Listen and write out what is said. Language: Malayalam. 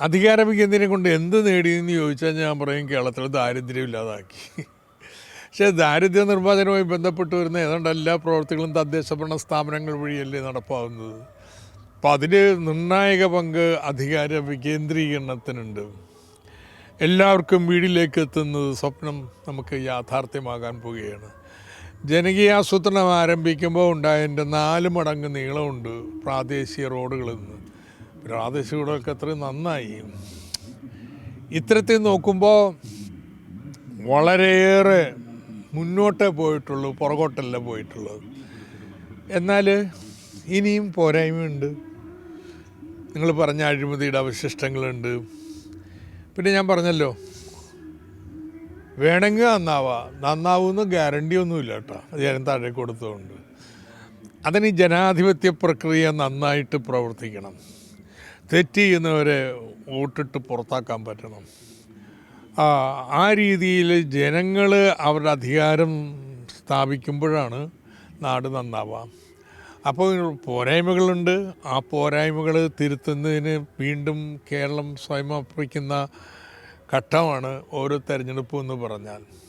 അധികാര വികേന്ദ്രം കൊണ്ട് എന്ത് നേടിയെന്ന് ചോദിച്ചാൽ ഞാൻ പറയും കേരളത്തിൽ ദാരിദ്ര്യം ഇല്ലാതാക്കി. പക്ഷേ ദാരിദ്ര്യ നിർമ്മാർജനവുമായി ബന്ധപ്പെട്ട് വരുന്ന ഏതാണ്ട് എല്ലാ പ്രവർത്തികളും തദ്ദേശ ഭരണ സ്ഥാപനങ്ങൾ വഴിയല്ലേ നടപ്പാകുന്നത്. അപ്പം അതിൽ നിർണായക പങ്ക് അധികാര വികേന്ദ്രീകരണത്തിനുണ്ട്. എല്ലാവർക്കും വീടിലേക്ക് എത്തുന്നത് സ്വപ്നം നമുക്ക് യാഥാർത്ഥ്യമാകാൻ പോവുകയാണ്. ജനകീയാസൂത്രണം ആരംഭിക്കുമ്പോൾ ഉണ്ടായതിന്റെ നാല് മടങ്ങ് നീളമുണ്ട് പ്രാദേശിക റോഡുകളിൽ നിന്ന്. പ്രാദേശിക റോഡുകളൊക്കെ അത്രയും നന്നായി. ഇത്തരത്തിൽ നോക്കുമ്പോൾ വളരെയേറെ മുന്നോട്ടേ പോയിട്ടുള്ളൂ പുറകോട്ടല്ല പോയിട്ടുള്ളത്. എന്നാൽ ഇനിയും പോരായ്മയുണ്ട്. നിങ്ങൾ പറഞ്ഞ അഴിമതിയുടെ അവശിഷ്ടങ്ങളുണ്ട്. പിന്നെ ഞാൻ പറഞ്ഞല്ലോ വേണമെങ്കിൽ നന്നാവാം നന്നാവുമെന്ന് ഗ്യാരണ്ടി ഒന്നുമില്ല കേട്ടോ. ഞാൻ താഴെ കൊടുത്തതുകൊണ്ട് അതിന് ജനാധിപത്യ പ്രക്രിയ നന്നായിട്ട് പ്രവർത്തിക്കണം. തെറ്റ് ചെയ്യുന്നവരെ വോട്ടിട്ട് പുറത്താക്കാൻ പറ്റണം. ആ, രീതിയിൽ ജനങ്ങൾ അവരുടെ അധികാരം സ്ഥാപിക്കുമ്പോഴാണ് നാട് നന്നാവാം അപ്പോൾ പോരായ്മകളുണ്ട്. ആ പോരായ്മകൾ തിരുത്തുന്നതിന് വീണ്ടും കേരളം സ്വയം അർപ്പിക്കുന്ന ഘട്ടമാണ് ഓരോ തെരഞ്ഞെടുപ്പ് എന്ന് പറഞ്ഞാൽ.